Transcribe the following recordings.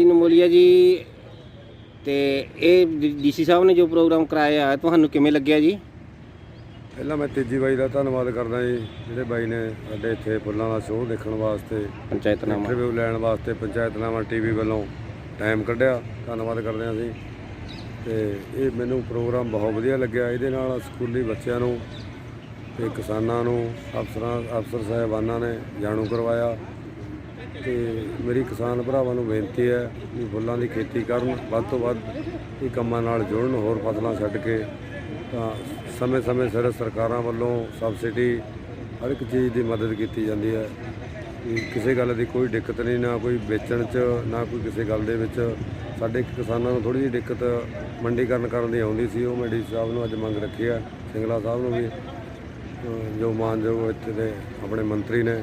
ਜੀ ਨਮੋਲੀਆ ਜੀ ਤੇ ਇਹ ਡੀਸੀ ਸਾਹਿਬ ਨੇ ਜੋ ਪ੍ਰੋਗਰਾਮ ਕਰਾਇਆ ਤੁਹਾਨੂੰ ਕਿਵੇਂ ਲੱਗਿਆ ਜੀ? ਪਹਿਲਾਂ ਮੈਂ ਤੇਜੀ ਬਾਈ ਦਾ ਧੰਨਵਾਦ ਕਰਦਾ ਜੀ ਜਿਹੜੇ ਬਾਈ ਨੇ ਸਾਡੇ ਇੱਥੇ ਫੁੱਲਾਂ ਦਾ ਸ਼ੋਅ ਦੇਖਣ ਵਾਸਤੇ ਪੰਚਾਇਤਨਾਮਾ ਇੰਟਰਵਿਊ ਲੈਣ ਵਾਸਤੇ ਪੰਚਾਇਤਨਾਮਾ ਟੀਵੀ ਵੱਲੋਂ ਟਾਈਮ ਕੱਢਿਆ ਧੰਨਵਾਦ ਕਰਦੇ ਹਾਂ ਅਸੀਂ। ਤੇ ਇਹ ਮੈਨੂੰ ਪ੍ਰੋਗਰਾਮ ਬਹੁਤ ਵਧੀਆ ਲੱਗਿਆ ਇਹਦੇ ਨਾਲ ਸਕੂਲੀ ਬੱਚਿਆਂ ਨੂੰ ਤੇ ਕਿਸਾਨਾਂ ਨੂੰ ਅਫਸਰਾਂ ਅਫਸਰ ਸਾਹਿਬਾਨਾਂ ਨੇ ਜਾਣੂ ਕਰਵਾਇਆ। ਤੇ ਮੇਰੀ ਕਿਸਾਨ ਭਰਾਵਾਂ ਨੂੰ ਬੇਨਤੀ ਹੈ ਵੀ ਫੁੱਲਾਂ ਦੀ ਖੇਤੀ ਕਰਨ, ਵੱਧ ਤੋਂ ਵੱਧ ਇਹ ਕੰਮਾਂ ਨਾਲ ਜੁੜਨ, ਹੋਰ ਫਸਲਾਂ ਛੱਡ ਕੇ। ਤਾਂ ਸਮੇਂ-ਸਮੇਂ ਸਿਰ ਸਰਕਾਰਾਂ ਵੱਲੋਂ ਸਬਸਿਡੀ ਹਰ ਇੱਕ ਚੀਜ਼ ਦੀ ਮਦਦ ਕੀਤੀ ਜਾਂਦੀ ਹੈ। ਵੀ ਕਿਸੇ ਗੱਲ ਦੀ ਕੋਈ ਦਿੱਕਤ ਨਹੀਂ, ਨਾ ਕੋਈ ਵੇਚਣ 'ਚ, ਨਾ ਕੋਈ ਕਿਸੇ ਗੱਲ ਦੇ ਵਿੱਚ। ਸਾਡੇ ਕਿਸਾਨਾਂ ਨੂੰ ਥੋੜੀ ਜਿਹੀ ਦਿੱਕਤ ਮੰਡੀਕਰਨ ਕਰਨ ਦੀ ਆਉਂਦੀ ਸੀ, ਉਹ ਮੈਂ ਡੀ ਸਾਹਿਬ ਨੂੰ ਅੱਜ ਮੰਗ ਰੱਖੀ ਹੈ, ਸਿੰਗਲਾ ਸਾਹਿਬ ਨੂੰ ਵੀ। ਜੋ ਮਾਨਯੋਗ ਇੱਥੇ ਦੇ ਆਪਣੇ ਮੰਤਰੀ ਨੇ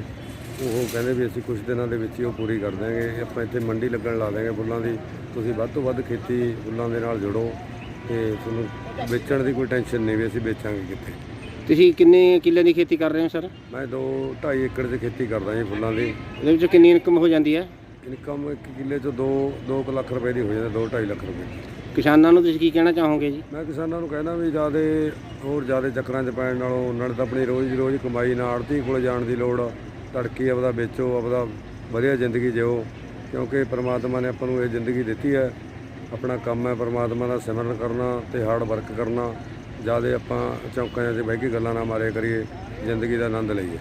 ਉਹ ਕਹਿੰਦੇ ਵੀ ਅਸੀਂ ਕੁਝ ਦਿਨਾਂ ਦੇ ਵਿੱਚ ਹੀ ਉਹ ਪੂਰੀ ਕਰ ਦਾਂਗੇ ਆਪਾਂ ਇੱਥੇ ਮੰਡੀ ਲੱਗਣ ਲਾ ਦਾਂਗੇ ਫੁੱਲਾਂ ਦੀ। ਤੁਸੀਂ ਵੱਧ ਤੋਂ ਵੱਧ ਖੇਤੀ ਫੁੱਲਾਂ ਦੇ ਨਾਲ ਜੁੜੋ ਤੇ ਤੁਹਾਨੂੰ ਵੇਚਣ ਦੀ ਕੋਈ ਟੈਨਸ਼ਨ ਨਹੀਂ ਵੀ ਅਸੀਂ ਵੇਚਾਂਗੇ ਕਿੱਥੇ। ਤੁਸੀਂ ਕਿੰਨੇ ਕਿੱਲੇ ਦੀ ਖੇਤੀ ਕਰ ਰਹੇ ਹੋ ਸਰ? ਮੈਂ 2 2.5 ਏਕੜ 'ਚ ਖੇਤੀ ਕਰਦਾ ਜੀ ਫੁੱਲਾਂ ਦੀ। ਇਹਦੇ ਵਿੱਚ ਕਿੰਨੀ ਇਨਕਮ ਹੋ ਜਾਂਦੀ ਹੈ? ਇਨਕਮ ਇੱਕ ਕਿੱਲੇ 'ਚੋਂ 2 2 ਲੱਖ ਰੁਪਏ ਦੀ ਹੋ ਜਾਂਦੀ 2 2.5 ਲੱਖ ਰੁਪਏ ਕਿਸਾਨਾਂ ਨੂੰ ਤੁਸੀਂ ਕੀ ਕਹਿਣਾ ਚਾਹੋਗੇ ਜੀ? ਮੈਂ ਕਿਸਾਨਾਂ ਨੂੰ ਕਹਿਣਾ ਵੀ ਜਿਆਦੇ ਹੋਰ ਜਿਆਦੇ ਚੱਕਰਾਂ 'ਚ ਪੈਣ ਨਾਲੋਂ ਨਾਲੇ ਤਾਂ ਆਪਣੀ ਰੋਜ਼ ਦੀ ਰੋਜ਼ ਕਮਾਈ ਨਾਲ ਆੜਤੀ ਕੋਲ ਜਾਣ ਦੀ ਲੋੜ ਆ। ਤੜਕੀ ਆਪਦਾ ਵੇਚੋ, ਆਪਦਾ ਵਧੀਆ ਜ਼ਿੰਦਗੀ ਜਿਓ। ਕਿਉਂਕਿ ਪ੍ਰਮਾਤਮਾ ਨੇ ਆਪਾਂ ਨੂੰ ਇਹ ਜ਼ਿੰਦਗੀ ਦਿੱਤੀ ਹੈ। ਆਪਣਾ ਕੰਮ ਹੈ ਪ੍ਰਮਾਤਮਾ ਦਾ ਸਿਮਰਨ ਕਰਨਾ ਤੇ ਹਾਰਡ ਵਰਕ ਕਰਨਾ। ਜ਼ਿਆਦਾ ਆਪਾਂ ਚੌਂਕਾਂ 'ਚ ਬਹਿ ਕੇ ਗੱਲਾਂ ਨਾ ਮਾਰਿਆ ਕਰੀਏ, ਜ਼ਿੰਦਗੀ ਦਾ ਆਨੰਦ ਲਈਏ।